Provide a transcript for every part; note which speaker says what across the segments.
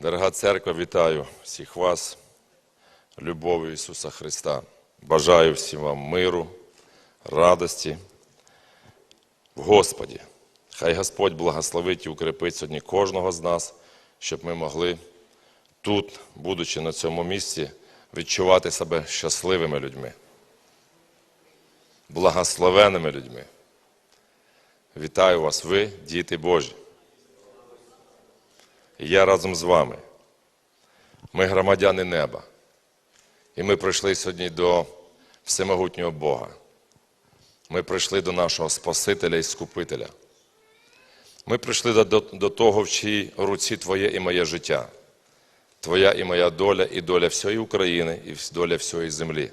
Speaker 1: Дорога церква, вітаю всіх вас, любові Ісуса Христа. Бажаю всім вам миру, радості в Господі. Хай Господь благословить і укрепить сьогодні кожного з нас, щоб ми могли тут, будучи на цьому місці, відчувати себе щасливими людьми, благословеними людьми. Вітаю вас, ви, діти Божі. Я разом з вами. Ми громадяни неба. І ми прийшли сьогодні до всемогутнього Бога. Ми прийшли до нашого Спасителя і Скупителя. Ми прийшли до, до, до того, в чиїй руці Твоє і моє життя, Твоя і моя доля, і доля всієї України, і доля всієї землі.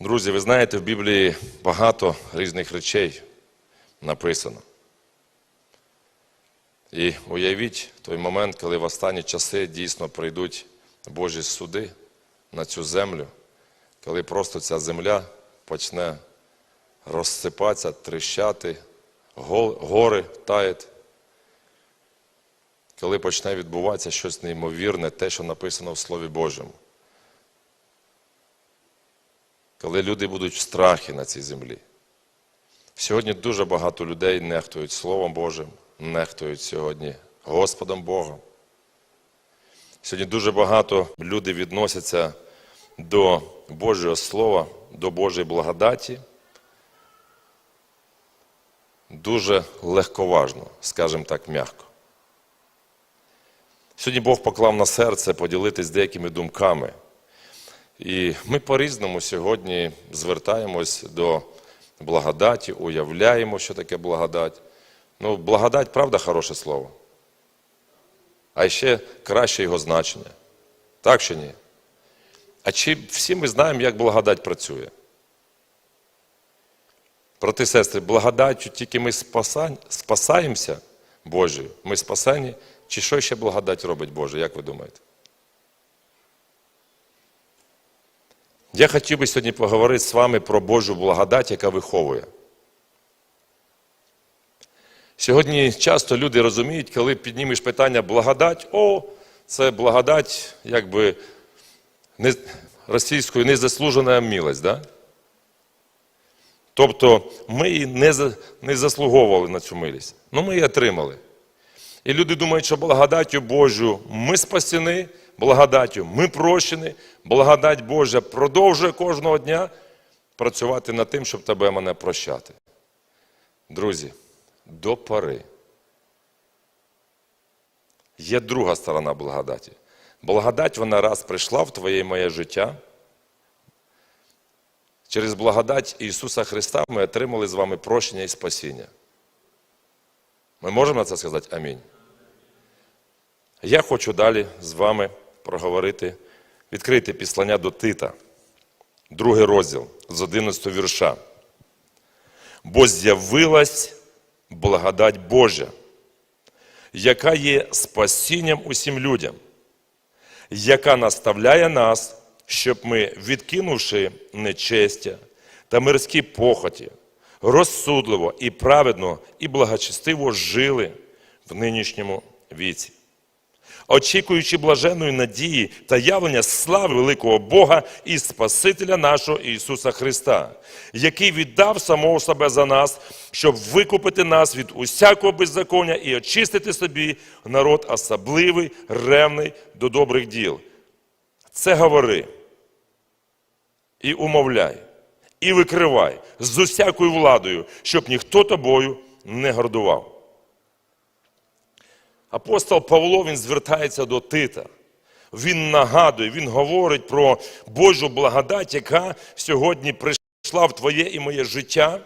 Speaker 1: Друзі, ви знаєте, в Біблії багато різних речей написано. І уявіть той момент, коли в останні часи дійсно прийдуть Божі суди на цю землю, коли просто ця земля почне розсипатися, тріщати, гори таять, коли почне відбуватися щось неймовірне, те, що написано в Слові Божому. Коли люди будуть в страхі на цій землі. Сьогодні дуже багато людей нехтують Словом Божим, нехтують сьогодні Господом Богом. Сьогодні дуже багато люди відносяться до Божого Слова, до Божої благодаті. Дуже легковажно, скажімо так, м'яко. Сьогодні Бог поклав на серце поділитись деякими думками. І ми по-різному сьогодні звертаємось до благодаті, уявляємо, що таке благодать. Ну, благодать, правда, хороше слово. А ще краще його значення. Так чи ні? А чи всі ми знаємо, як благодать працює? Брати сестри, благодаттю тільки ми спасаємося Божою, ми спасені, чи що ще благодать робить Боже, як ви думаєте? Я хотів би сьогодні поговорити з вами про Божу благодать, яка виховує. Сьогодні часто люди розуміють, коли піднімеш питання благодать, о, це благодать, якби не, російською незаслужена милость. Да? Тобто ми її не, не заслуговували на цю милість, але ми її отримали. І люди думають, що благодаттю Божу ми спасені, благодаттю ми прощені, благодать Божа продовжує кожного дня працювати над тим, щоб тебе мене прощати. Друзі, до пори. Є друга сторона благодаті. Благодать вона раз прийшла в твоє і моє життя. Через благодать Ісуса Христа ми отримали з вами прощення і спасіння. Ми можемо на це сказати амінь. Я хочу далі з вами проговорити, відкрити післання до Тита, другий розділ з 11 вірша. Бо з'явилась благодать Божа, яка є спасінням усім людям, яка наставляє нас, щоб ми, відкинувши нечестя та мирські похоті, розсудливо і праведно і благочестиво жили в нинішньому віці. Очікуючи блаженної надії та явлення слави великого Бога і Спасителя нашого Ісуса Христа, який віддав самого себе за нас, щоб викупити нас від усякого беззаконня і очистити собі народ особливий, ревний до добрих діл. Це говори і умовляй, і викривай з усякою владою, щоб ніхто тобою не гордував. Апостол Павло він звертається до Тита. Він нагадує, він говорить про Божу благодать, яка сьогодні прийшла в твоє і моє життя.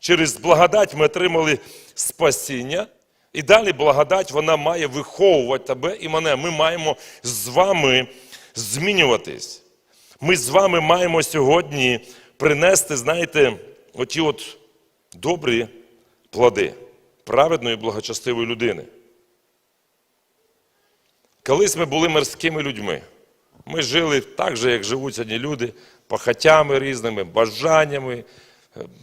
Speaker 1: Через благодать ми отримали спасіння. І далі благодать вона має виховувати тебе і мене. Ми маємо з вами змінюватись. Ми з вами маємо сьогодні принести, знаєте, оті от добрі плоди праведної благочестивої людини. Колись ми були мирськими людьми. Ми жили так же, як живуть сьогодні люди, похотями різними, бажаннями.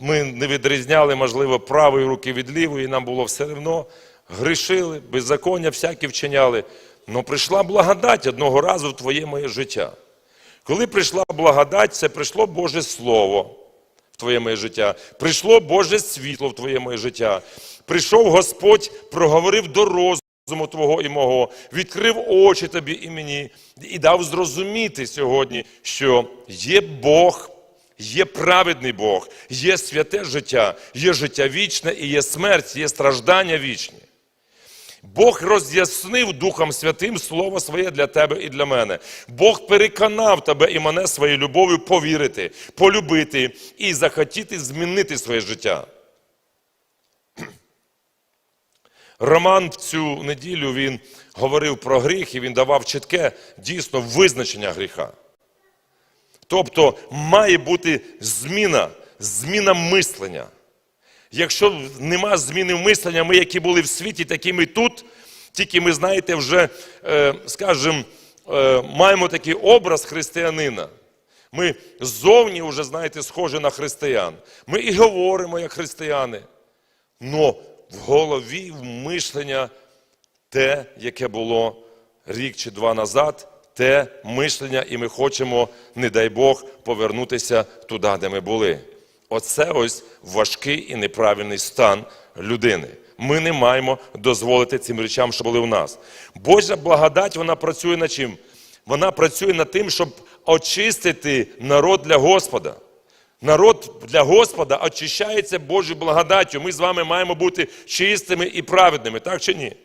Speaker 1: Ми не відрізняли, можливо, правої руки від лівої, нам було все одно грішили, беззаконня всякі вчиняли. Но прийшла благодать одного разу в твоє моє життя. Коли прийшла благодать, це прийшло Боже Слово в твоє моє життя, прийшло Боже світло в твоє моє життя. Прийшов Господь, проговорив до розуму твого і мого, відкрив очі тобі і мені, і дав зрозуміти сьогодні, що є Бог, є праведний Бог, є святе життя, є життя вічне і є смерть, є страждання вічні. Бог роз'яснив Духом Святим Слово своє для тебе і для мене. Бог переконав тебе і мене своєю любов'ю повірити, полюбити і захотіти змінити своє життя. Роман в цю неділю він говорив про гріх і він давав чітке дійсно визначення гріха. Тобто має бути зміна, зміна мислення. Якщо нема зміни мислення, ми, які були в світі, такі ми тут, тільки ми, знаєте, вже, е, скажімо, е, маємо такий образ християнина. Ми ззовні вже, знаєте, схожі на християн. Ми і говоримо як християни. Но в голові, в мишлення те, яке було рік чи два назад, те мишлення, і ми хочемо, не дай Бог, повернутися туди, де ми були. Оце ось важкий і неправильний стан людини. Ми не маємо дозволити цим речам, що були в нас. Божа благодать, вона працює над чим? Вона працює над тим, щоб очистити народ для Господа. Народ для Господа очищається Божою благодаттю. Ми з вами маємо бути чистими і праведними, так чи ні?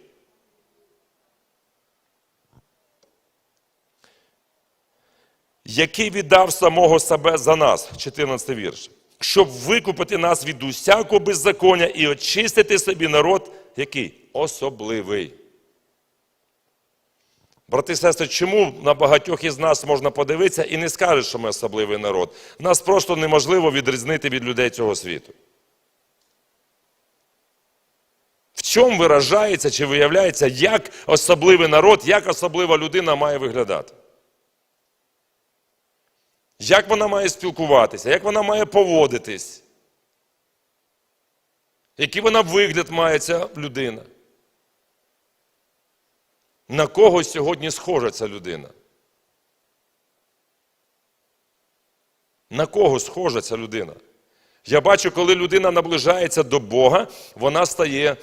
Speaker 1: Який віддав самого себе за нас, 14 вірш, щоб викупити нас від усякого беззаконня і очистити собі народ, який особливий. Брати і сестри, чому на багатьох із нас можна подивитися і не скажеш, що ми особливий народ? Нас просто неможливо відрізнити від людей цього світу. В чому виражається чи виявляється, як особливий народ, як особлива людина має виглядати? Як вона має спілкуватися, як вона має поводитись? Який вона вигляд має ця людина? На кого сьогодні схожа ця людина? На кого схожа ця людина? Я бачу, коли людина наближається до Бога, вона стає,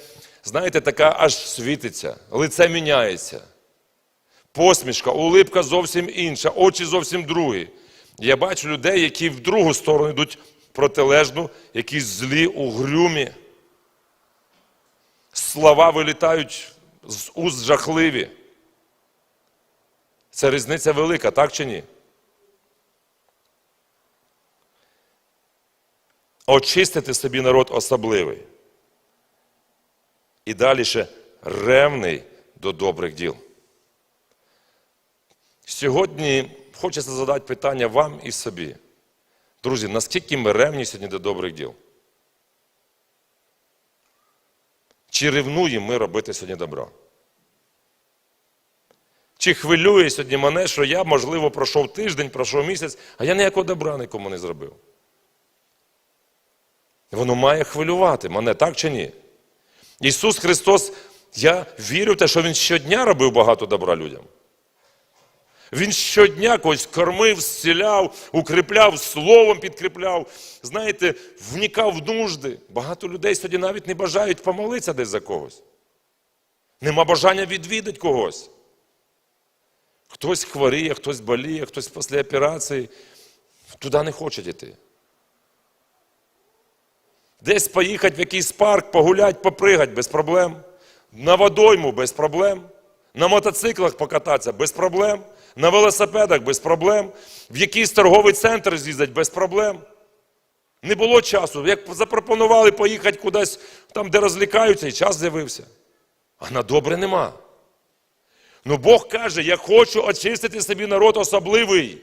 Speaker 1: знаєте, така аж світиться, лице міняється. Посмішка, улипка зовсім інша, очі зовсім другі. Я бачу людей, які в другу сторону йдуть протилежну, якісь злі, угрюмі. Слова вилітають з уст жахливі. Це різниця велика, так чи ні? Очистити собі народ особливий. І далі ще ревний до добрих діл. Сьогодні хочеться задати питання вам і собі. Друзі, наскільки ми ревні сьогодні до добрих діл? Чи ревнуємо ми робити сьогодні добро? Чи хвилює сьогодні мене, що я, можливо, пройшов тиждень, пройшов місяць, а я ніякого добра нікому не зробив? Воно має хвилювати мене, так чи ні? Ісус Христос, я вірю в те, що Він щодня робив багато добра людям. Він щодня когось кормив, зціляв, укріпляв, словом підкріпляв, знаєте, вникав в нужди. Багато людей сьогодні навіть не бажають помолитися десь за когось. Нема бажання відвідати когось. Хтось хворіє, хтось боліє, хтось після операції. Туди не хоче йти. Десь поїхати в якийсь парк, погуляти, попригати без проблем. На водойму без проблем. На мотоциклах покататися без проблем. На велосипедах без проблем. В якийсь торговий центр з'їздити без проблем. Не було часу. Як запропонували поїхати кудись, там, де розлікаються, і час з'явився. А на добре нема. Ну Бог каже, я хочу очистити собі народ особливий.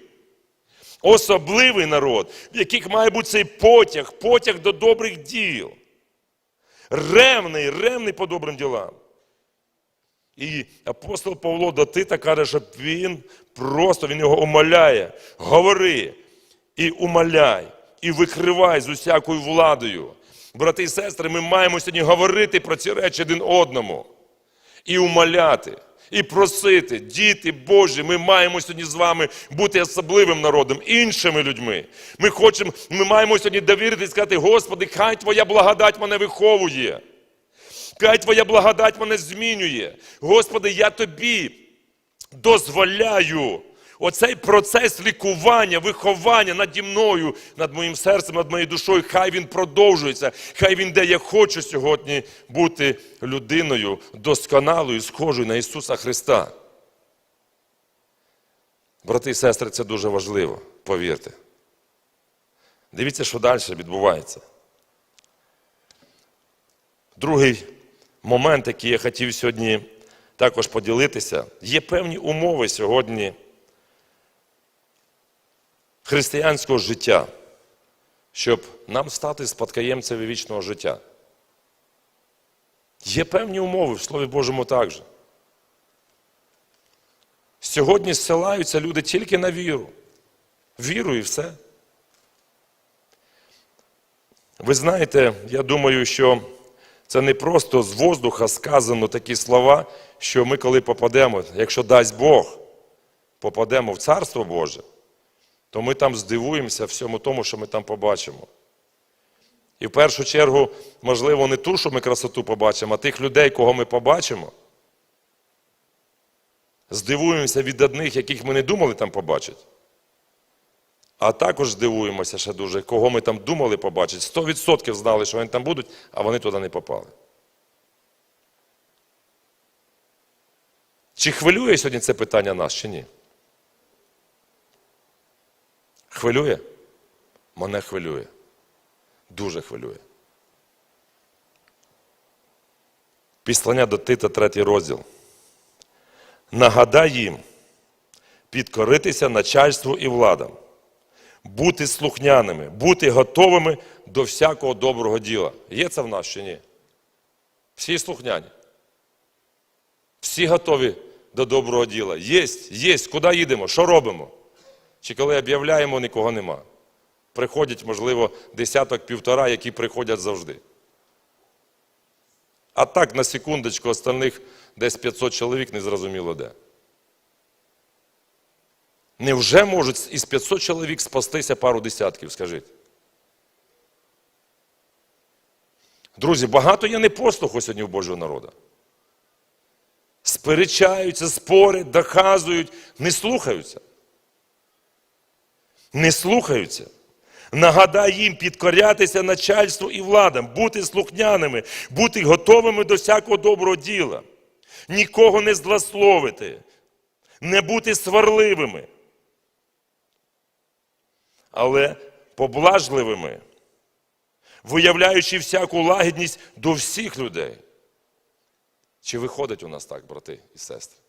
Speaker 1: Особливий народ, в яких має бути цей потяг, потяг до добрих діл. Ревний, ревний по добрим ділам. І апостол Павло до Тита каже, що він просто він його умоляє. Говори і умоляй, і викривай з усякою владою. Брати і сестри, ми маємо сьогодні говорити про ці речі один одному. і умоляти, і просити, діти Божі, ми маємо сьогодні з вами бути особливим народом, іншими людьми. Ми хочемо, ми маємо сьогодні довірити і сказати, Господи, хай Твоя благодать мене виховує. Хай Твоя благодать мене змінює. Господи, я Тобі дозволяю оцей процес лікування, виховання наді мною, над моїм серцем, над моєю душою, хай він продовжується, хай він де я хочу сьогодні бути людиною досконалою, схожою на Ісуса Христа. Брати і сестри, це дуже важливо, повірте. Дивіться, що далі відбувається. Другий момент, який я хотів сьогодні також поділитися, є певні умови сьогодні християнського життя, щоб нам стати спадкоємцями вічного життя. Є певні умови в Слові Божому також. Сьогодні зсилаються люди тільки на віру. Віру і все. Ви знаєте, я думаю, що це не просто з воздуха сказано такі слова, що ми, коли попадемо, якщо дасть Бог, попадемо в Царство Боже, то ми там здивуємося всьому тому, що ми там побачимо. І в першу чергу, можливо, не ту, що ми красоту побачимо, а тих людей, кого ми побачимо. Здивуємося від одних, яких ми не думали там побачити. А також здивуємося ще дуже, кого ми там думали побачити. 100% знали, що вони там будуть, а вони туди не попали. Чи хвилює сьогодні це питання нас, чи ні? Хвилює? Мене хвилює. Дуже хвилює. Післання до Тита, третій розділ. Нагадай їм підкоритися начальству і владам, бути слухняними, бути готовими до всякого доброго діла. Є це в нас чи ні? Всі слухняні. Всі готові до доброго діла. Єсть, єсть. Куди їдемо? Що робимо? Чи коли об'являємо, нікого нема. Приходять, можливо, десяток-півтора, які приходять завжди. А так, на секундочку, остальних десь 500 чоловік незрозуміло де. Невже можуть із 500 чоловік спастися пару десятків, скажіть? Друзі, багато є непослуху сьогодні в Божого народу. Сперечаються, спорять, доказують, не слухаються. Не слухаються. Нагадай їм підкорятися начальству і владам, бути слухняними, бути готовими до всякого доброго діла, нікого не злословити, не бути сварливими, але поблажливими, виявляючи всяку лагідність до всіх людей. Чи виходить у нас так, брати і сестри?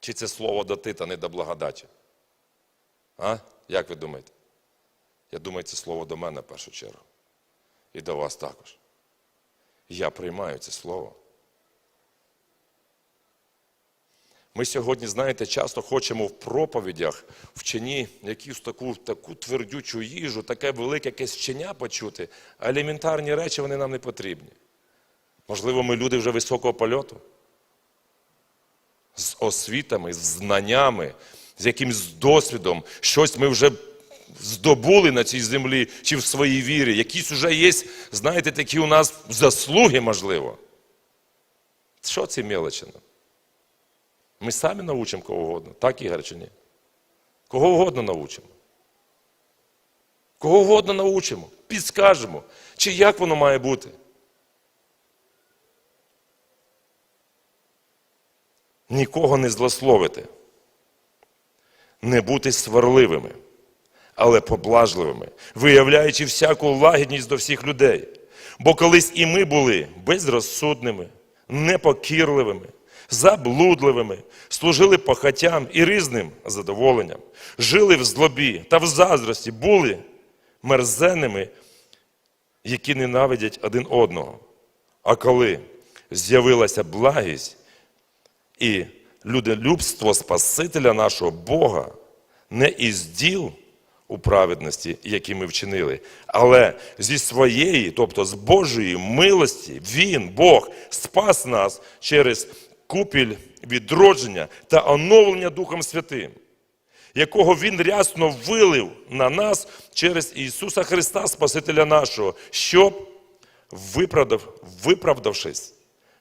Speaker 1: Чи це слово до Тита, не до благодаті? А? Як ви думаєте? Я думаю, це слово до мене в першу чергу. І до вас також. Я приймаю це слово. Ми сьогодні, знаєте, часто хочемо в проповідях, в чині якусь таку, таку твердючу їжу, таке велике якесь вчення почути, а елементарні речі вони нам не потрібні. Можливо, ми люди вже високого польоту. З освітами, з знаннями, з якимсь досвідом, щось ми вже здобули на цій землі чи в своїй вірі. Якісь вже є, знаєте, такі у нас заслуги, можливо. Що це мелочі? Ми самі научимо кого угодно. Так, Ігор, чи ні? Кого угодно научимо. Кого угодно научимо, підскажемо, чи як воно має бути. Нікого не злословити, не бути сварливими, але поблажливими, виявляючи всяку лагідність до всіх людей. Бо колись і ми були безрозсудними, непокірливими, заблудливими, служили похотям і різним задоволенням, жили в злобі та в заздрості, були мерзенними, які ненавидять один одного. А коли з'явилася благість і людолюбство Спасителя нашого Бога, не із діл, у праведності, які ми вчинили. Але зі своєї, тобто з Божої милості, Він, Бог, спас нас через купіль відродження та оновлення Духом Святим, якого Він рясно вилив на нас через Ісуса Христа, Спасителя нашого, щоб, виправдав, виправдавшись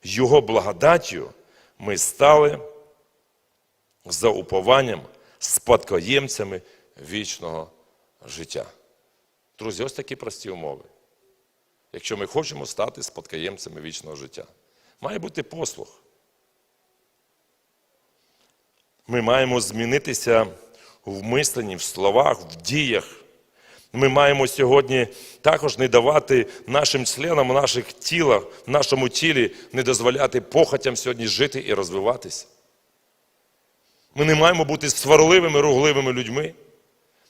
Speaker 1: Його благодаттю, ми стали за упованням спадкоємцями вічного життя. Друзі, ось такі прості умови. Якщо ми хочемо стати спадкоємцями вічного життя, має бути послух. Ми маємо змінитися в мисленні, в словах, в діях. Ми маємо сьогодні також не давати нашим членам, наших тілах, нашому тілі не дозволяти похотям сьогодні жити і розвиватися. Ми не маємо бути сварливими, ругливими людьми.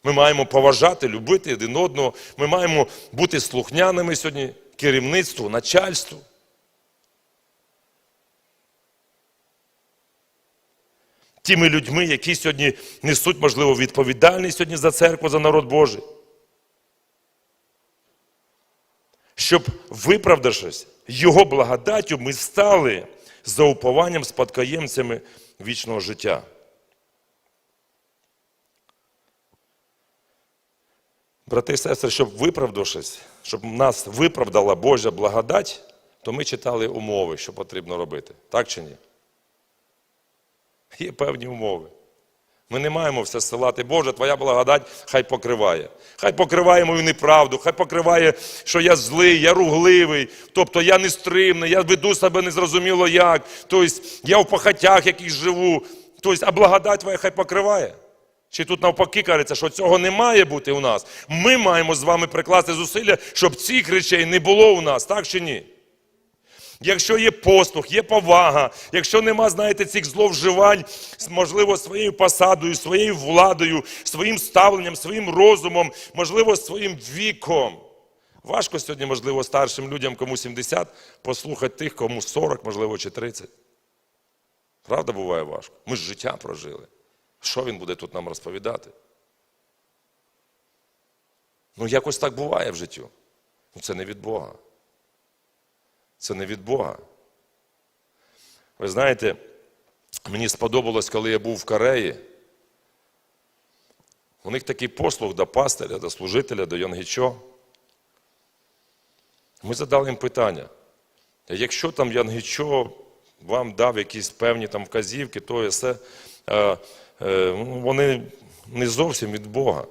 Speaker 1: Ми маємо поважати, любити один одного. Ми маємо бути слухняними сьогодні керівництву, начальству. Тими людьми, які сьогодні несуть, можливо, відповідальність сьогодні за церкву, за народ Божий. Щоб, виправдавшись Його благодаттю, ми стали за упованням спадкоємцями вічного життя. Брати і сестри, щоб виправдавшись, щоб нас виправдала Божа благодать, то ми читали умови, що потрібно робити. Так чи ні? Є певні умови. Ми не маємо все силати. Боже, Твоя благодать хай покриває. Хай покриває мою неправду, хай покриває, що я злий, я ругливий, тобто я нестримний, я веду себе незрозуміло як, тобто я в похотях яких живу. Тобто, а благодать Твоя хай покриває. Чи тут навпаки кажеться, що цього не має бути у нас. Ми маємо з вами прикласти зусилля, щоб цих речей не було у нас, так чи ні? Якщо є послух, є повага, якщо нема, знаєте, цих зловживань, можливо, своєю посадою, своєю владою, своїм ставленням, своїм розумом, можливо, своїм віком. Важко сьогодні, можливо, старшим людям, кому 70, послухати тих, кому 40, можливо, чи 30. Правда, буває важко. Ми ж життя прожили. Що він буде тут нам розповідати? Ну, якось так буває в життю. Ну, це не від Бога. Це не від Бога. Ви знаєте, мені сподобалось, коли я був в Кореї. У них такий послуг до пастиря, до служителя, до Янгічо. Ми задали їм питання. Якщо там Янгічо вам дав якісь певні там вказівки, то і все, е, вони не зовсім від Бога.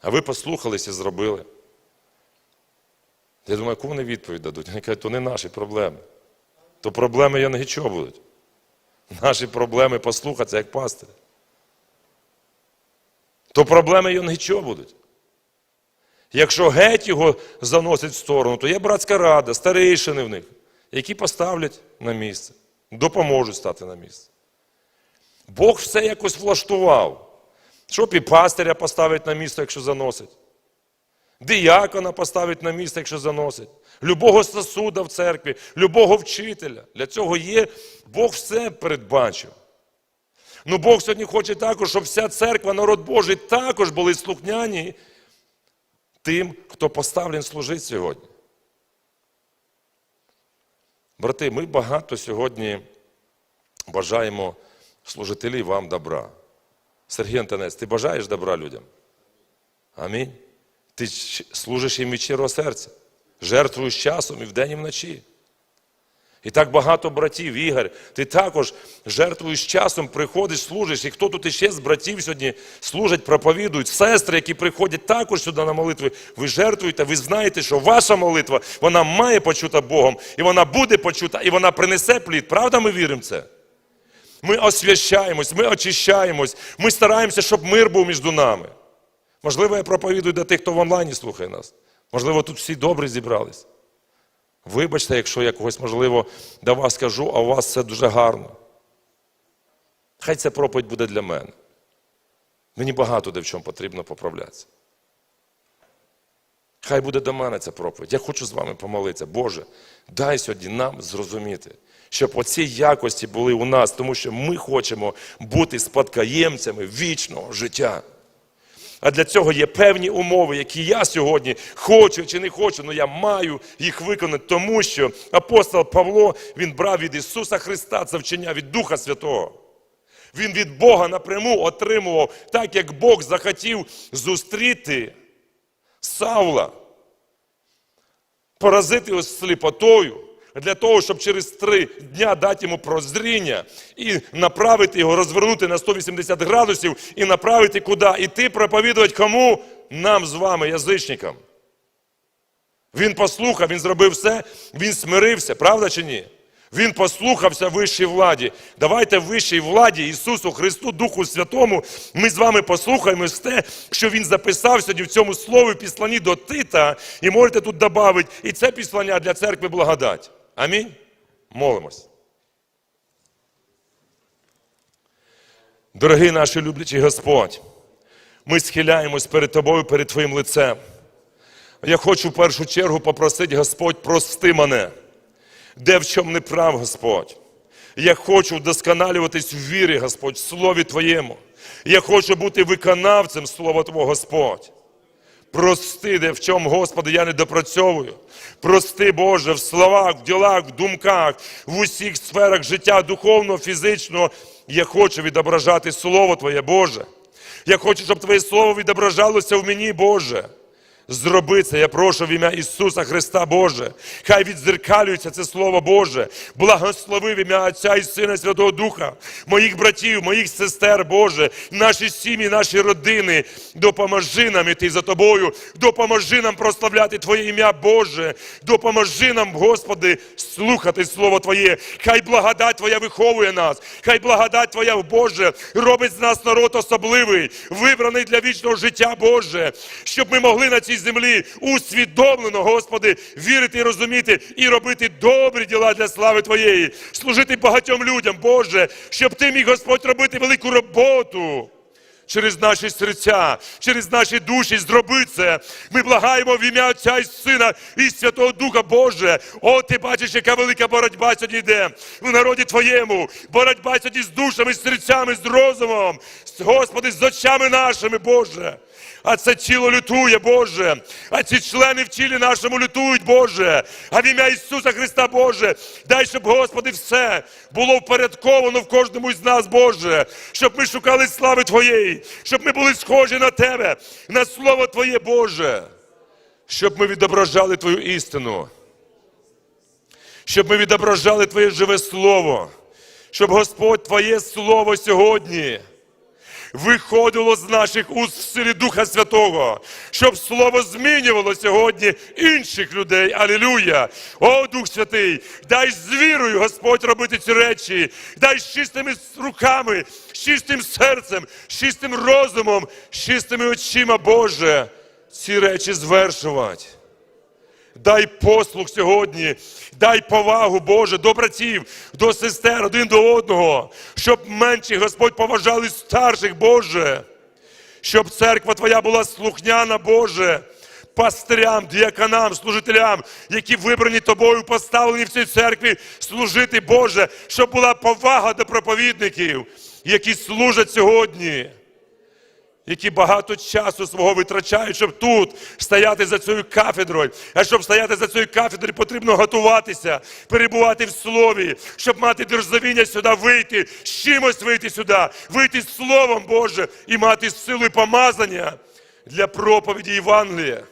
Speaker 1: А ви послухались і зробили. Я думаю, яку вони відповідь дадуть? Вони кажуть, то не наші проблеми. То проблеми Янгічо будуть. Наші проблеми послухатися як пастир. То проблеми Янгічо будуть. Якщо геть його заносить в сторону, то є братська рада, старейшини в них, які поставлять на місце, допоможуть стати на місце. Бог все якось влаштував. Щоб і пастиря поставить на місце, якщо заносить. Діякона поставить на місце, якщо заносить. Любого сосуда в церкві, любого вчителя. Для цього є, Бог все передбачив. Ну Бог сьогодні хоче також, щоб вся церква, народ Божий також були слухняні тим, хто поставлен служити сьогодні. Брати, ми багато сьогодні бажаємо служителів вам добра. Сергій Антонець, ти бажаєш добра людям? Амінь. Ти служиш їм від щирого серця, жертвуєш часом і вдень, і вночі. І так багато братів, Ігор, ти також жертвуєш часом, приходиш, служиш. І хто тут іще з братів сьогодні служать, проповідують, сестри, які приходять також сюди на молитви, ви жертвуєте, ви знаєте, що ваша молитва, вона має почута Богом, і вона буде почута, і вона принесе плід. Правда, ми віримо в це? Ми освящаємось, ми очищаємось, ми стараємося, щоб мир був між нами. Можливо, я проповідую до тих, хто в онлайні слухає нас. Можливо, тут всі добре зібрались. Вибачте, якщо я когось, можливо, до вас скажу, а у вас все дуже гарно. Хай ця проповідь буде для мене. Мені багато де в чому потрібно поправлятися. Хай буде до мене ця проповідь. Я хочу з вами помолитися. Боже, дай сьогодні нам зрозуміти, щоб оці якості були у нас, тому що ми хочемо бути спадкоємцями вічного життя. А для цього є певні умови, які я сьогодні хочу чи не хочу, але я маю їх виконати, тому що апостол Павло він брав від Ісуса Христа це вчення від Духа Святого. Він від Бога напряму отримував, так як Бог захотів зустріти Савла, поразити його сліпотою, для того, щоб через три дня дати йому прозріння і направити його, розвернути на 180 градусів і направити куди? Іти проповідувати кому? Нам з вами, язичникам. Він послухав, він зробив все, він смирився, правда чи ні? Він послухався вищій владі. Давайте вищій владі Ісусу Христу, Духу Святому. Ми з вами послухаємо те, що Він записав сьогодні в цьому слові в післанні до Тита. І можете тут додати, і це післання для церкви благодать. Амінь. Молимось. Дорогий наш люблячий Господь, ми схиляємось перед Тобою, перед Твоїм лицем. Я хочу в першу чергу попросити Господь, прости мене, де в чому не прав Господь. Я хочу вдосконалюватись в вірі, Господь, в Слові Твоєму. Я хочу бути виконавцем Слова Твого, Господь. Прости, де в чому, Господи, я не допрацьовую. Прости, Боже, в словах, в ділах, в думках, в усіх сферах життя духовного, фізичного. Я хочу відображати Слово Твоє, Боже. Я хочу, щоб Твоє Слово відображалося в мені, Боже. Зроби це, я прошу в ім'я Ісуса Христа Боже. Хай відзеркалюється це Слово Боже. Благослови в ім'я Отця і Сина і Святого Духа, моїх братів, моїх сестер, Боже, наші сім'ї, наші родини. Допоможи нам іти за Тобою, допоможи нам прославляти Твоє ім'я, Боже. Допоможи нам, Господи, слухати Слово Твоє. Хай благодать Твоя виховує нас, хай благодать Твоя, Боже, робить з нас народ особливий, вибраний для вічного життя, Боже, щоб ми могли на цій землі усвідомлено, Господи, вірити і розуміти і робити добрі діла для слави Твоєї, служити багатьом людям, Боже, щоб Ти міг, Господь, робити велику роботу. Через наші серця, через наші душі зроби це. Ми благаємо в ім'я Отця і Сина і Святого Духа Боже. О, ти бачиш, яка велика боротьба сьогодні йде в народі Твоєму. Боротьба сьогодні з душами, з серцями, з розумом, Господи, з очами нашими, Боже. А це тіло лютує, Боже. А ці члени в тілі нашому лютують, Боже. А в ім'я Ісуса Христа, Боже, дай, щоб, Господи, все було впорядковано в кожному з нас, Боже, щоб ми шукали слави Твоєї, щоб ми були схожі на Тебе, на Слово Твоє, Боже, щоб ми відображали Твою істину, щоб ми відображали Твоє живе Слово, щоб Господь Твоє Слово сьогодні виходило з наших уст в силі Духа Святого, щоб слово змінювало сьогодні інших людей. Алілюя! О, Дух Святий, дай з вірою, Господь, робити ці речі, дай з чистими руками, з чистим серцем, з чистим розумом, з чистими очима, Боже, ці речі звершувати. Дай послух сьогодні, дай повагу, Боже, до братів, до сестер один до одного, щоб менші Господь поважали старших, Боже, щоб церква Твоя була слухняна, Боже, пастирям, діяканам, служителям, які вибрані тобою, поставлені в цій церкві служити, Боже, щоб була повага до проповідників, які служать сьогодні які багато часу свого витрачають, щоб тут стояти за цією кафедрою. А щоб стояти за цією кафедрою, потрібно готуватися, перебувати в слові, щоб мати дерзовіння сюди вийти, з чимось вийти сюди, вийти з Словом Боже і мати силу і помазання для проповіді Євангелія.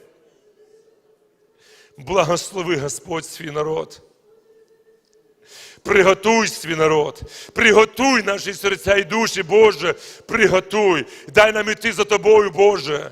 Speaker 1: Благослови Господь свій народ. Приготуй свій народ, приготуй наші серця і душі, Боже, приготуй, дай нам іти за тобою, Боже,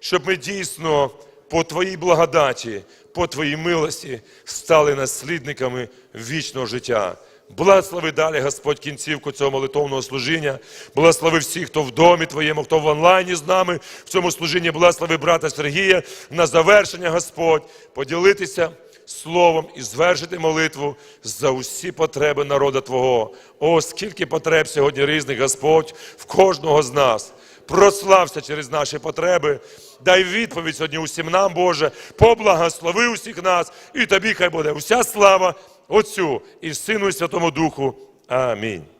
Speaker 1: щоб ми дійсно по Твоїй благодаті, по Твоїй милості стали наслідниками вічного життя. Благослови далі, Господь, кінцівку цього молитовного служіння. Благослови всіх, хто в домі Твоєму, хто в онлайні з нами в цьому служінні. Благослови брата Сергія на завершення, Господь, поділитися словом і звершити молитву за усі потреби народа Твого. О, скільки потреб сьогодні різних, Господь, в кожного з нас. Прослався через наші потреби. Дай відповідь сьогодні усім нам, Боже, поблагослови усіх нас, і тобі хай буде уся слава Отцю і Сину, і Святому Духу. Амінь.